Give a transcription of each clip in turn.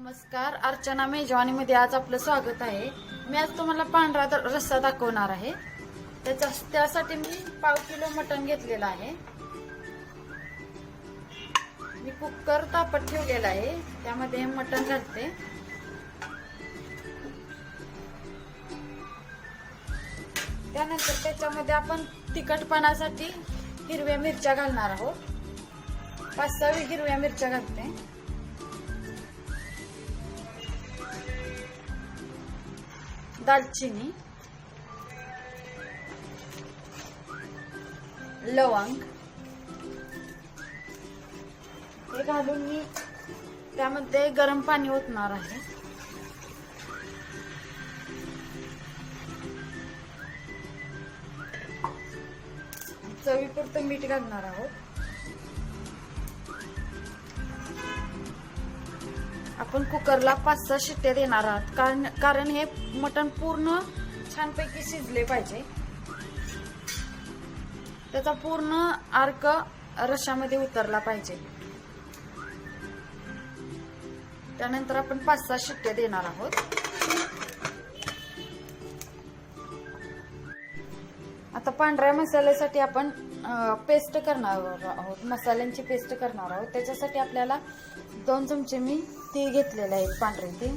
नमस्कार अर्चना मेजवानीमध्ये आज आपलं स्वागत आहे. मी आज तुम्हाला पांढरा द- रस्सा दाखवणार आहे. त्याच्या त्यासाठी मी पाव किलो मटण घेतलेलं आहे. मी कुकर तापत ठेवलेला आहे. त्यामध्ये मटण घालते. त्यानंतर त्याच्यामध्ये आपण तिखटपणासाठी हिरव्या मिरच्या घालणार आहोत. पाच सहा हिरव्या मिरच्या घालते. दालचिनी लवंग. हे घालून मी त्यामध्ये गरम पाणी ओतणार आहे. चवीपुरतं मीठ घालणार आहोत. आपण कुकरला पाच सहा शिट्ट्या देणार आहात. कारण कारण हे मटण पूर्ण छानपैकी शिजले पाहिजे. त्याचा पूर्ण अर्क रशामध्ये उतरला पाहिजे. त्यानंतर आपण पाच सहा शिट्ट्या देणार आहोत. आता पांढऱ्या मसाल्यासाठी आपण पेस्ट करणार आहोत. मसाल्यांची पेस्ट करणार आहोत. त्याच्यासाठी आपल्याला दोन चमचे मी तीळ घेतलेले आहेत पांढरे तीळ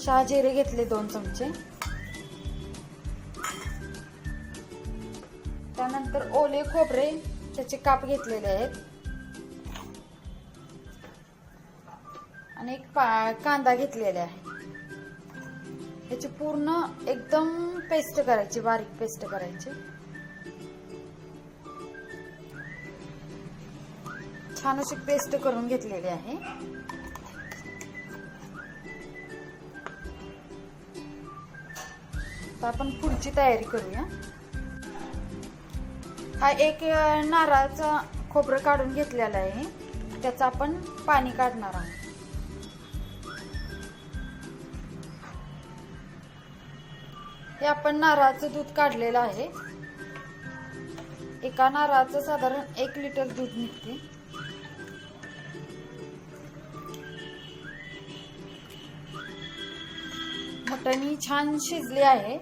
शहाजिरे घेतले दोन चमचे. त्यानंतर ओले खोबरे त्याचे काप घेतलेले आहेत. आणि एक कांदा घेतलेला आहे. याची पूर्ण एकदम पेस्ट करायची बारीक पेस्ट करायची. छान अशी पेस्ट करून घेतलेली आहे. तर आपण पुढची तयारी करूया. हा एक नारळाचा खोबरं काढून घेतलेला आहे. त्याचं आपण पाणी काढणार आहोत. हे आपण नारळाचं दूध काढलेलं आहे. एका नारळाचं साधारण एक लिटर दूध निघते. मटणी छान शिजली आहे.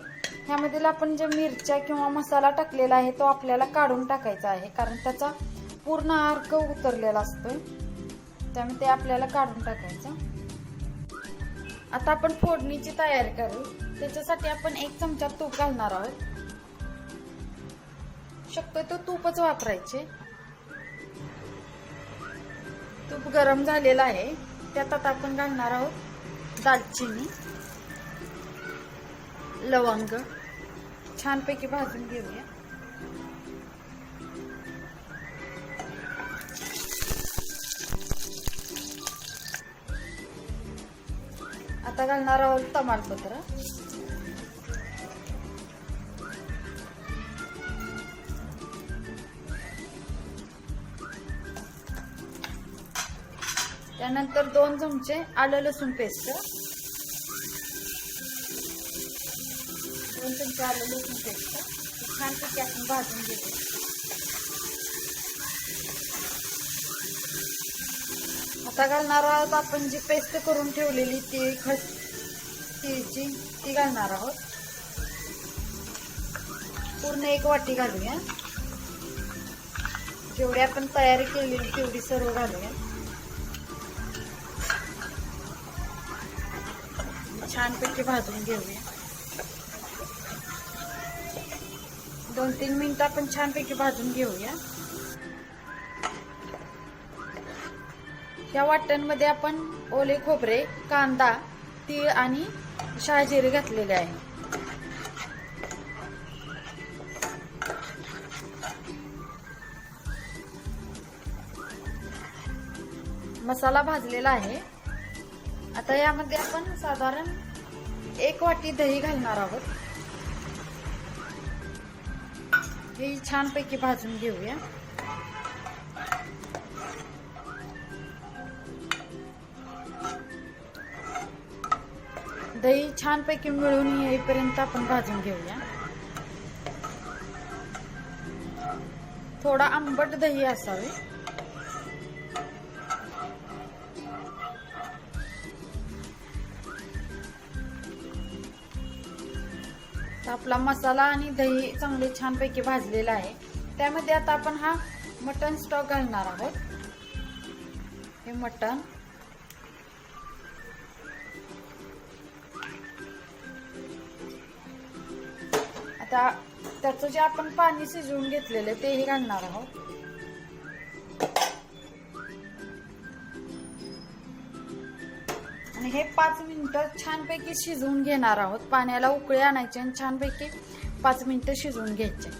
ह्यामधील आपण जे मिरच्या किंवा मसाला टाकलेला आहे तो आपल्याला काढून टाकायचा आहे. कारण त्याचा पूर्ण अर्क उतरलेला असतोय. त्यामुळे ते आपल्याला काढून टाकायचं. आता आपण फोडणीची तयारी करू. त्याच्यासाठी आपण एक चमचा तूप घालणार आहोत. शक्यतो तूपच वापरायचे. तूप गरम झालेलं आहे. त्यात आता आपण घालणार आहोत दालचिनी. लवंग. छानपैकी भाजून घेऊया. आता घालणार आहोत तमालपत्र. त्यानंतर दोन चमचे आलं लसूण पेस्ट. दोन चमचे आलं लसूण पेस्ट छानपैकी आपण भाजून घेऊ आता घालणार आहोत आपण जी पेस्ट करून ठेवलेली ती खस तिळची ती घालणार आहोत. पूर्ण एक वाटी घालूया. जेवढी आपण तयारी केलेली तेवढी सर्व घालूया. छानपैकी भाजून घेऊया. दोन तीन मिनिटं आपण छानपैकी भाजून घेऊया. या वाटणमध्ये आपण ओले खोबरे कांदा तीळ आणि शहाजिरे घातलेले आहे. मसाला भाजलेला आहे. आता यामध्ये आपण साधारण एक वाटी दही घालणार आहोत. हे छानपैकी भाजून घेऊया. दही छानपैकी मिळून येईपर्यंत आपण भाजून घेऊया. थोडा आंबट दही असावे. आपला मसाला आणि दही चांगले छानपैकी भाजलेला आहे. त्यामध्ये आता आपण हा मटन स्टॉक घालणार आहोत. हे मटन आता त्याचं जे आपण पाणी शिजवून घेतलेलं आहे तेही घालणार आहोत. आणि हे पाच मिनिटं छानपैकी शिजवून घेणार आहोत. पाण्याला उकळी आणायची आणि छानपैकी पाच मिनिटं शिजवून घ्यायचे.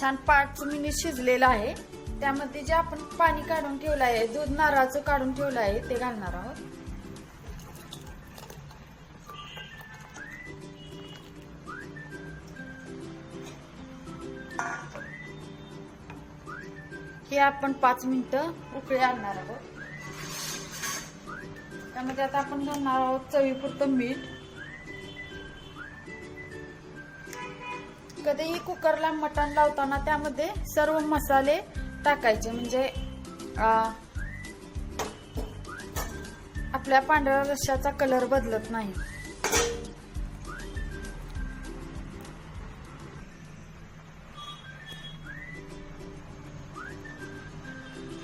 छान पाच मिनिट शिजलेलं आहे. त्यामध्ये जे आपण पाणी काढून ठेवलं आहे दूध नारळाचं काढून ठेवलं आहे ते घालणार आहोत. हे आपण पाच मिनिटं उकळी आणणार आहोत. त्यामध्ये आता आपण घालणार आहोत चवीपुरतं मीठ. कधीही कुकरला मटण लावताना त्यामध्ये सर्व मसाले टाकायचे. म्हणजे आपल्या पांढऱ्या रश्याचा कलर बदलत नाही.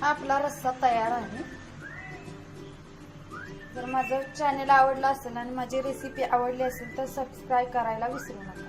हा आपला रस्सा तयार आहे. जर माझं चॅनल आवडलं असेल आणि माझी रेसिपी आवडली असेल तर सबस्क्राईब करायला विसरू नका.